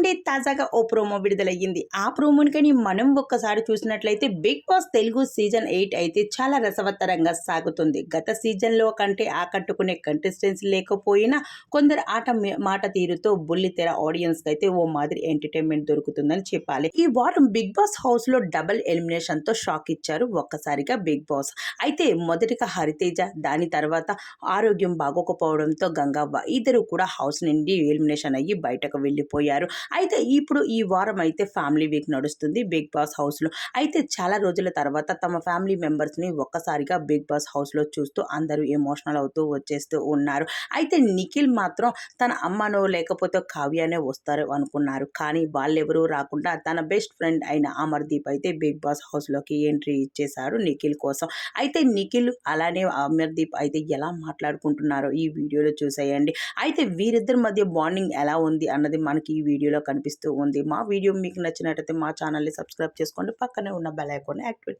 అండి తాజాగా ఓ ప్రోమో విడుదలయ్యింది. ఆ ప్రోమోని కానీ మనం ఒక్కసారి చూసినట్లయితే Bigg Boss Telugu season eight అయితే చాలా రసవత్తరంగా సాగుతుంది. గత సీజన్లో కంటే ఆకట్టుకునే కంటెస్టెన్స్ లేకపోయినా కొందరు ఆట మాట తీరుతో బుల్లితెర ఆడియన్స్ అయితే ఓ మాదిరి ఎంటర్టైన్మెంట్ దొరుకుతుందని చెప్పాలి. ఈ వారం బిగ్ బాస్ హౌస్లో డబుల్ ఎలిమినేషన్తో షాక్ ఇచ్చారు ఒక్కసారిగా బిగ్ బాస్. అయితే మొదటిగా హరితేజ దాని తర్వాత ఆరోగ్యం బాగోకపోవడంతో గంగవ్వ ఇద్దరు కూడా హౌస్ నుండి ఎలిమినేషన్ అయ్యి బయటకు వెళ్ళిపోయారు. అయితే ఇప్పుడు ఈ వారం అయితే ఫ్యామిలీ వీక్ నడుస్తుంది బిగ్ బాస్ హౌస్లో. అయితే చాలా రోజుల తర్వాత తమ ఫ్యామిలీ మెంబర్స్ని ఒక్కసారిగా బిగ్ బాస్ హౌస్లో చూస్తూ అందరూ ఎమోషనల్ అవుతూ వచ్చేస్తూ ఉన్నారు. అయితే నిఖిల్ మాత్రం తన అమ్మనో లేకపోతే కావ్యానే వస్తారు అనుకున్నారు. కానీ వాళ్ళెవరూ రాకుండా తన బెస్ట్ ఫ్రెండ్ అయిన అమర్దీప్ అయితే బిగ్ బాస్ హౌస్లోకి ఎంట్రీ ఇచ్చేశారు నిఖిల్ కోసం. అయితే నిఖిల్ అలానే అమర్దీప్ అయితే ఎలా మాట్లాడుకుంటున్నారో ఈ వీడియోలో చూసేయండి. అయితే వీరిద్దరి మధ్య బాండింగ్ ఎలా ఉంది అన్నది మనకి ఈ వీడియోలో వీడియోలో కనిపిస్తూ ఉంది. మా వీడియో మీకు నచ్చినట్టయితే మా ఛానల్ని సబ్స్క్రైబ్ చేసుకోండి. పక్కనే ఉన్న బెల్ ఐకాన్ని యాక్టివేట్